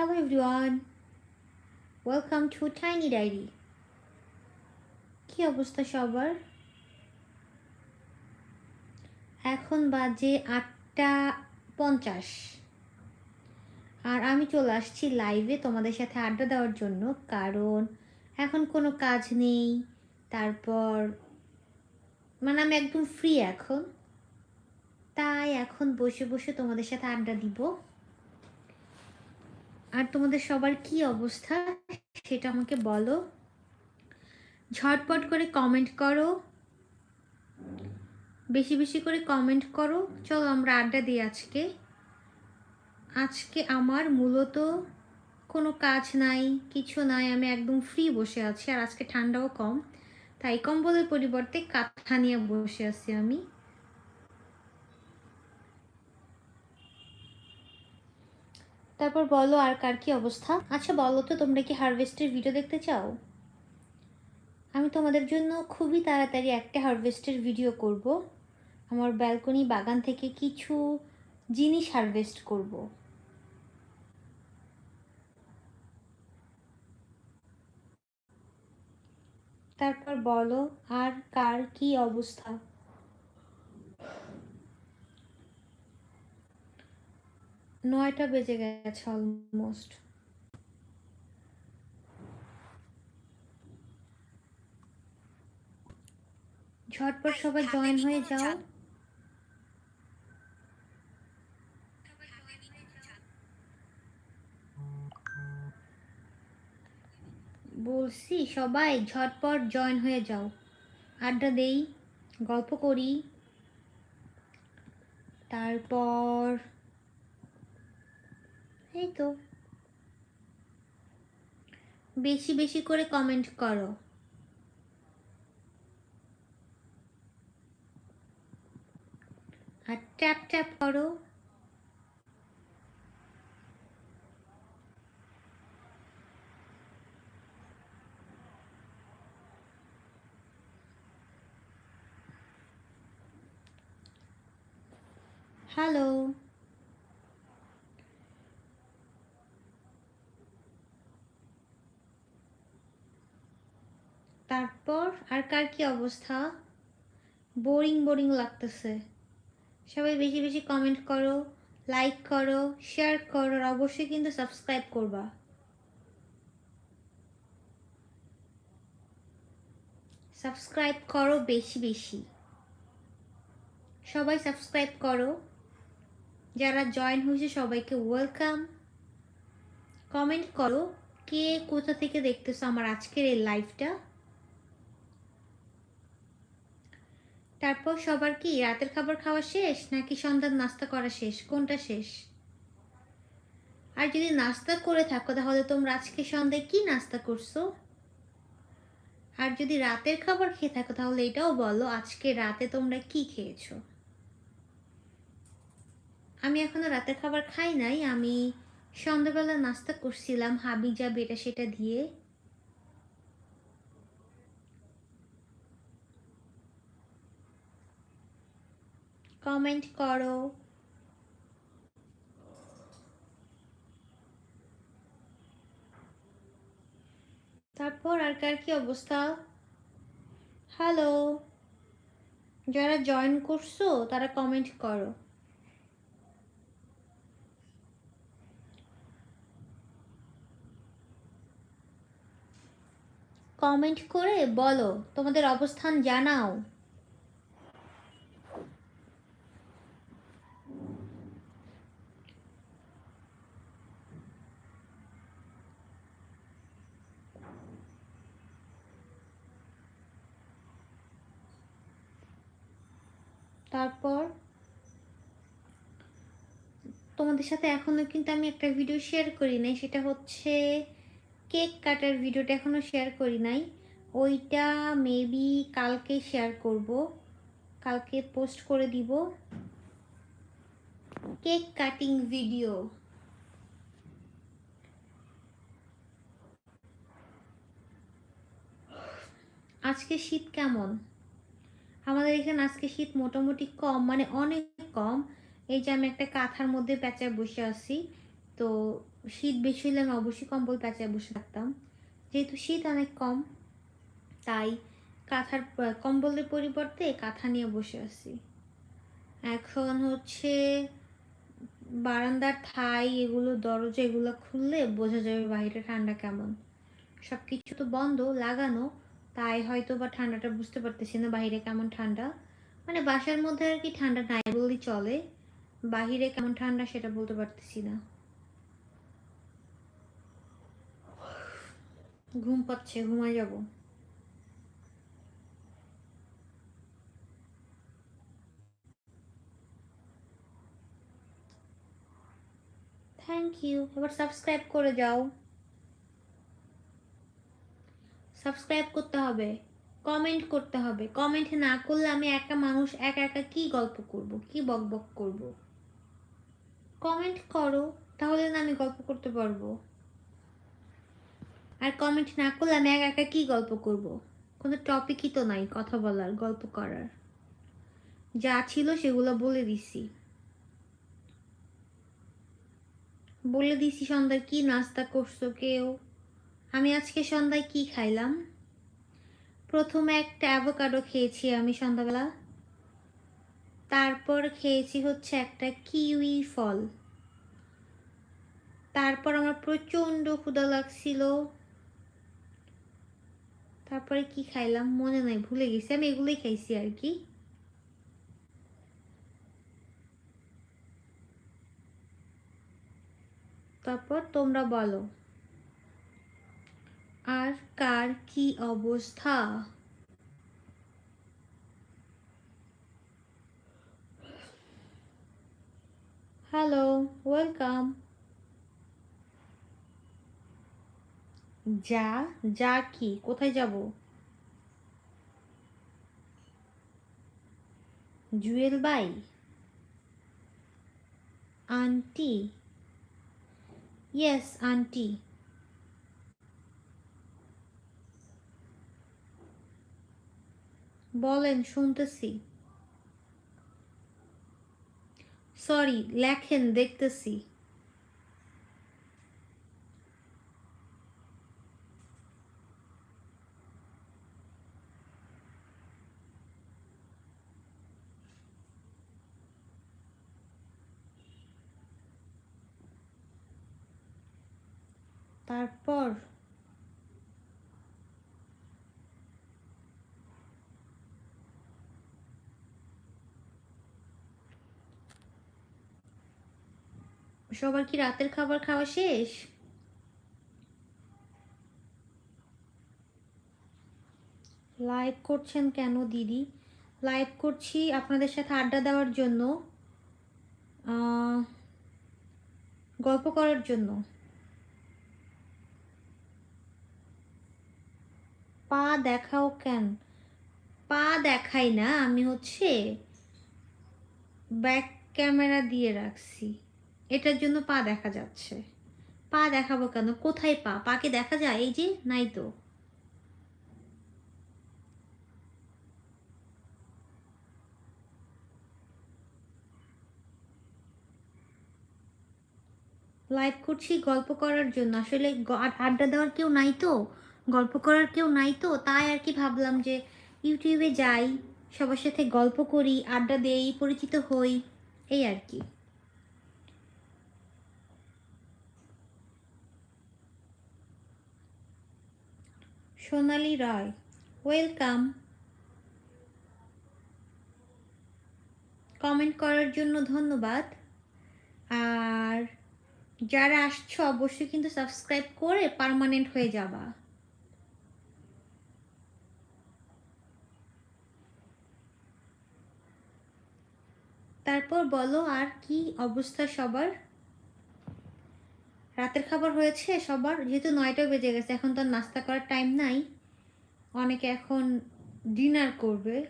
Hello, everyone. Welcome to Tiny Diary. কি অবস্থা সবার? এখন বাজে আটটা পঞ্চাশ। আর আমি চলে আসছি লাইভে তোমাদের সাথে আড্ডা দেওয়ার জন্য, কারণ এখন কোনো কাজ নেই। তারপর মানে আমি একদম ফ্রি এখন। তাই এখন বসে বসে তোমাদের সাথে আড্ডা দিব। আর তোমাদের সবার কি অবস্থা সেটা আমাকে বলো। ঝটপট করে কমেন্ট করো। বেশি বেশি করে কমেন্ট করো। চলো আমরা আড্ডা দিই আজকে। আজকে আমার মূলত কোনো কাজ নাই, কিছু নাই, আমি একদম ফ্রি বসে আছি আর আজকে ঠান্ডাও কম, তাই কম্বলের পরিবর্তে কাঁথা নিয়ে বসে আছি আমি। তারপর বলো আর কার কি অবস্থা? আচ্ছা বলো তো, তোমরা কি হারভেস্টের ভিডিও দেখতে চাও? আমি তোমাদের জন্য খুবই তাড়াতাড়ি একটা হারভেস্টের ভিডিও করব। আমার ব্যালকনি বাগান থেকে কিছু জিনিস হারভেস্ট করব। তারপর বলো আর কার কি অবস্থা? নয়টা বেজে গেছে অলমোস্ট ঝটপট সবাই জয়েন হয়ে যাও। বলছি সবাই ঝটপট জয়েন হয়ে যাও। আড্ডা দেই গল্প করি। তারপর এই তো। বেশি বেশি করে কমেন্ট করো। আর ট্যাপ ট্যাপ করো। হ্যালো তারপর আর কার কি অবস্থা? বোরিং বোরিং লাগতেছে। সবাই বেশি বেশি কমেন্ট করো লাইক করো শেয়ার করো, আর অবশ্যই কিন্তু সাবস্ক্রাইব করবা। সাবস্ক্রাইব করো বেশি বেশি। সবাই সাবস্ক্রাইব করো। যারা জয়েন হয়েছে সবাইকে ওয়েলকাম কমেন্ট করো, কে কোথা থেকে দেখতেছো আমার আজকের এই লাইভটা তারপর সবার কি রাতের খাবার খাওয়া শেষ নাকি সন্ধ্যার নাস্তা করা শেষ? কোনটা শেষ? আর যদি নাস্তা করে থাকো, তাহলে তোমরা আজকে সন্ধ্যায় কি নাস্তা করছ? আর যদি রাতের খাবার খেয়ে থাকো, তাহলে এটাও বলো, আজকে রাতে তোমরা কি খেয়েছো? আমি এখনও রাতের খাবার খাই নাই, আমি সন্ধ্যাবেলা নাস্তা করছিলাম হাবি যা বেটা সেটা দিয়ে। কমেন্ট করো। তারপর আর কার কি অবস্থা? হ্যালো যারা জয়েন করছ, তারা কমেন্ট করো। কমেন্ট করে বলো, তোমাদের অবস্থান জানাও। তারপর তোমাদের সাথে এখনও কিন্তু আমি একটা ভিডিও শেয়ার করি নাই, সেটা হচ্ছে কেক কাটার ভিডিওটা এখনও শেয়ার করি নাই। ওইটা মেবি কালকে শেয়ার করব, কালকে পোস্ট করে দিব। কেক কাটিং ভিডিও আজকে শীত কেমন? আমাদের এখানে আজকে শীত মোটামুটি কম মানে অনেক কম। এই যে আমি একটা কাঁথার মধ্যে প্যাঁচায় বসে আছি, তো শীত বেশি হলে আমি অবশ্যই কম্বল প্যাঁচায় বসে থাকতাম। যেহেতু শীত অনেক কম, তাই কাঁথার, কম্বলের পরিবর্তে কাঁথা নিয়ে বসে আছি। এখন হচ্ছে বারান্দার থাই, এগুলো, দরজা, এগুলো খুললে বোঝা যাবে বাইরে ঠান্ডা কেমন। সব কিছু তো বন্ধ, লাগানো। তাই হয়তো বা ঠান্ডাটা বুঝতে পারতেছি না বাহিরে কেমন ঠান্ডা। মানে বাসার মধ্যে আর কি ঠান্ডা নাই বললেই চলে। বাহিরে কেমন ঠান্ডা সেটা বলতে পারতেছি না। ঘুম পাচ্ছে, ঘুমায় যাব। থ্যাংক ইউ এবার সাবস্ক্রাইব করে যাও। সাবস্ক্রাইব করতে হবে কমেন্ট করতে হবে। কমেন্ট না করলে আমি একা মানুষ, একা একা কি গল্প করব, কি বক বক করব? কমেন্ট করো, তাহলে না আমি গল্প করতে পারব। আর কমেন্ট না করলে আমি একা একা কি গল্প করব? কোনো টপিকই তো নাই কথা বলার, গল্প করার। যা ছিল সেগুলো বলে দিছি। বলে দিছি সন্ধ্যায়, কি নাস্তা করছ কেউ? আমি আজকে সন্ধ্যায় কি খাইলাম? প্রথমে একটা অ্যাভোকাডো খেয়েছি আমি সন্ধ্যাবেলা। তারপর খেয়েছি হচ্ছে একটা কিউই ফল। তারপর আমার প্রচণ্ড ক্ষুধা লাগছিল। তারপরে কি খাইলাম মনে নাই, ভুলে গেছি। আমি এগুলোই খাইছি আর কি। তারপর তোমরা বলো। আর কার কি অবস্থা? হ্যালো ওয়েলকাম যা যা কি, কোথায় যাব? Jewel by aunty? Yes aunty. বলেন শুনতেছি। সরি লেখেন দেখতেছি। তারপর সবার কি রাতের খাবার খাওয়া শেষ? লাইভ করছেন কেন দিদি? লাইভ করছি আপনাদের সাথে আড্ডা দেওয়ার জন্য গল্প করার জন্য। পা দেখাও কেন? পা দেখাই না, আমি হচ্ছে ব্যাক ক্যামেরা দিয়ে রাখছি। এটার জন্য পা দেখা যাচ্ছে। পা দেখাবো কেন? কোথায় পা? পাকে দেখা যায়? এই যে, নাই তো। লাইভ করছি গল্প করার জন্য। আসলে আড্ডা দেওয়ার কেউ নাই তো? গল্প করার কেউ নাই তো? তাই আর কি ভাবলাম যে ইউটিউবে যাই, সবার সাথে গল্প করি, আড্ডা দেই, পরিচিত হই, এই আর কি। সোনালি রায় ওয়েলকাম কমেন্ট করার জন্য ধন্যবাদ। আর যারা আসছো, অবশ্যই কিন্তু সাবস্ক্রাইব করে পার্মানেন্ট হয়ে যাবা। তারপর বলো আর কি অবস্থা সবার? রাতের খাবার হয়েছে সবার, যেহেতু নয়টা বেজে গেছে, এখন তো নাস্তা করার টাইম নাই। অনেকে এখন ডিনার করবে।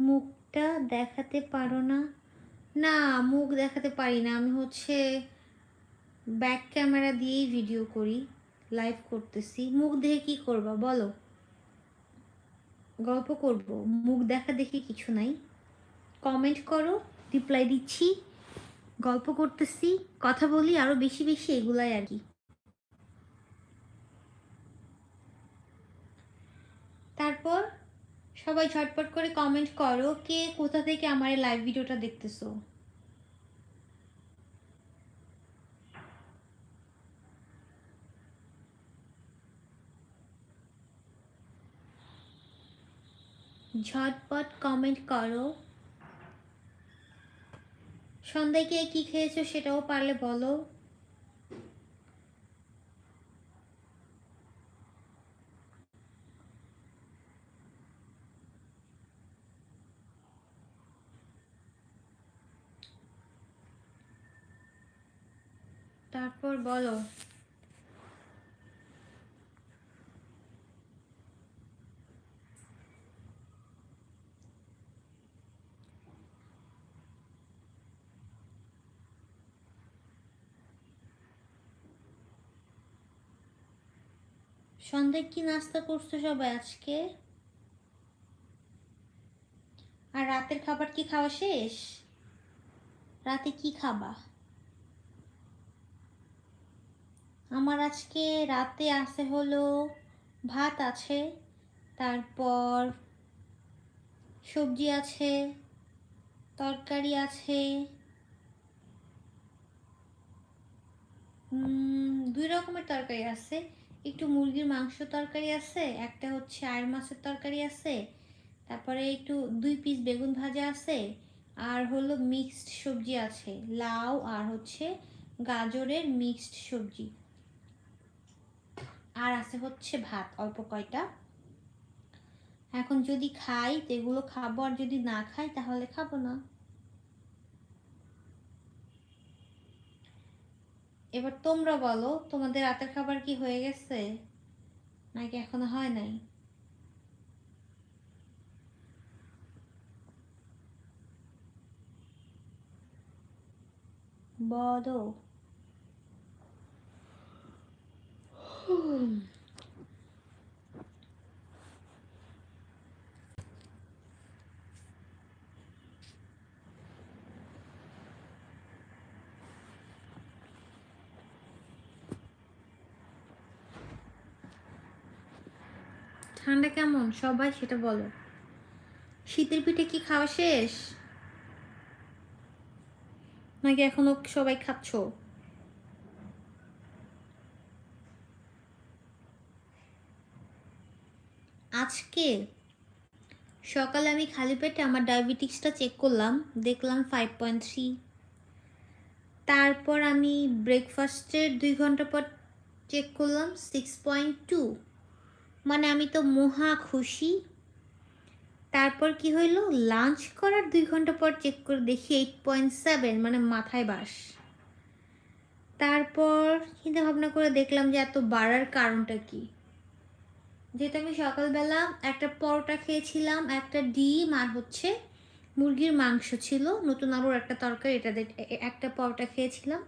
মুখটা দেখাতে পারো না। না, মুখ দেখাতে পারি না। আমি হচ্ছে ব্যাক ক্যামেরা দিয়েই ভিডিও করি লাইভ করতেছি। মুখ দেখে কি করবা, বলো। গল্প করব। মুখ দেখা দেখি কিছু নাই। কমেন্ট করো। রিপ্লাই দিচ্ছি, গল্প করতেছি, কথা বলি আরও বেশি বেশি এগুলাই আর কি। তারপর সবাই ঝটপট করে কমেন্ট করো, কে কোথা থেকে আমার এই লাইভ ভিডিওটা দেখতেছো? ঝটপট কমেন্ট করো। সন্ধ্যায় কে কি খেয়েছো সেটাও পারলে বলো। তারপর বলো। সন্ধ্যায় কি নাস্তা করছ সবাই আজকে? আর রাতের খাবার কি খাওয়া শেষ? রাতে কি খাবা? আমার আজকে রাতে আছে হলো ভাত আছে, তারপর সবজি আছে, তরকারি আছে দুই রকমের তরকারি আছে। একটু মুরগির মাংস তরকারি আছে, একটা হচ্ছে আয়ের মাছের তরকারি আছে, তারপরে একটু দুই পিস বেগুন ভাজা আছে, আর হলো মিক্সড সবজি আছে, লাউ আর হচ্ছে গাজরের মিক্সড সবজি। আর আছে হচ্ছে ভাত, অল্প কয়টা। এখন যদি খাই তো এগুলো খাব, আর যদি না খাই তাহলে খাব না। এবার তোমরা বলো তোমাদের রাতের খাবার কি হয়ে গেছে? নাকি এখনও হয় নাই? বলো। ঠান্ডা কেমন? সবাই সেটা বলো। শীতের পিঠে কি খাওয়া শেষ? নাকি এখনও সবাই খাচ্ছ? আজকে সকালে আমি খালি পেটে আমার ডায়াবেটিক্সটা চেক করলাম, দেখলাম ফাইভ পয়েন্ট থ্রি তারপর আমি ব্রেকফাস্টের দুই ঘণ্টা পর চেক করলাম সিক্স পয়েন্ট টু মানে আমি তো মহা খুশি। তারপর কি হইল? লাঞ্চ করার দুই ঘণ্টা পর চেক করে দেখি এইট পয়েন্ট সেভেন মানে মাথায় বাস। তারপর চিন্তা ভাবনা করে দেখলাম যে এত বাড়ার কারণটা কি? যেহেতু আমি সকালবেলা একটা পরোটা খেয়েছিলাম, একটা ডিম আর হচ্ছে মুরগির মাংস ছিল। নতুন আলুর একটা তরকারি, এটা একটা পরোটা খেয়েছিলাম।